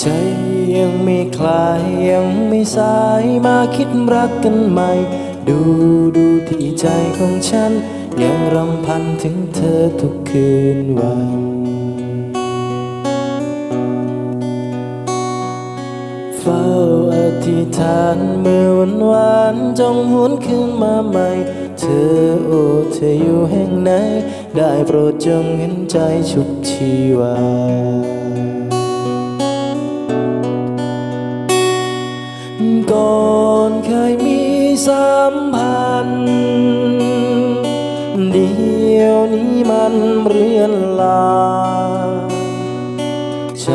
ใจยังไม่สายมาคิดรักกันใหม่ ดูดูที่ใจของฉัน ยังรำพันถึงเธอทุกคืนวันเฝ้าอธิษฐานเมื่อวันวานจงหวนคืนมาใหม่ เธอโอ้เธออยู่แห่งไหน ได้โปรดจงเห็นใจชุบชีวา สัมพันธ์เดียวนี้มันเรือนลาใจ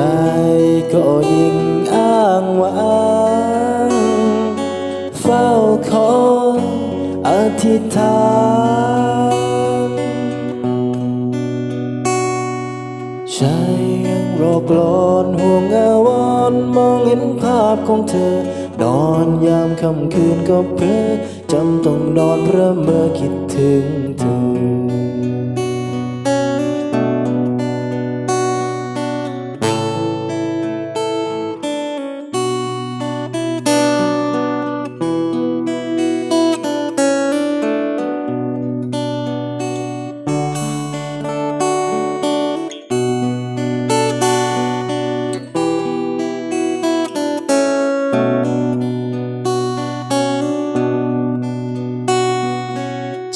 ก็ยิ่งอ้างว้างเฝ้าคอยอธิษฐานใจ รอกลอนห่วงอาวอนมองเห็นภาพของเธอ นอนยามค่ำคืนก็เพ้อจำต้องนอนเพราะเมื่อคิดถึงเธอ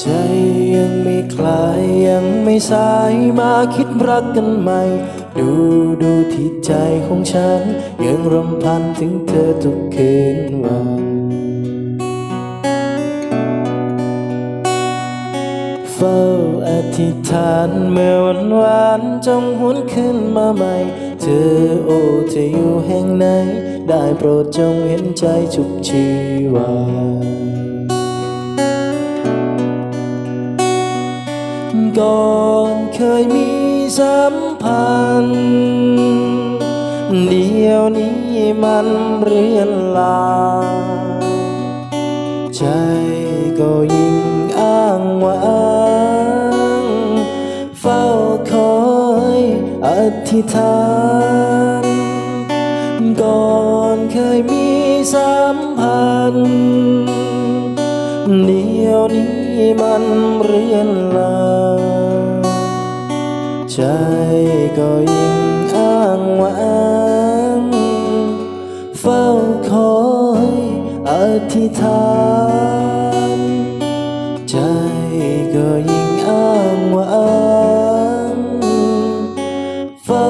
ใจยังไม่คลายยังไม่สายมาคิดรักกันใหม่ ดูดูที่ใจของฉัน ยังรำพันถึงเธอทุกคืนวันเฝ้าอธิษฐานเมื่อวันวานจงหวนคืนมาใหม่ เธอโอ้เธออยู่แห่งไหน ได้โปรดจงเห็นใจชุบชีวา ก่อนเคยมีสัมพันธ์เดียวนี้มันเรือนลา ใจก็ยิ่งอ้างว้างเฝ้าคอยอธิษฐานก่อนเคยมีสัมพันธ์เดียวนี้มันเรือนลา ใจก็ยิ่งอ้างว้างเฝ้าคอยอธิษฐาน ใจก็ยิ่งอ้างว้างเฝ้า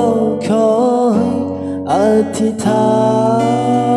คอยอธิษฐาน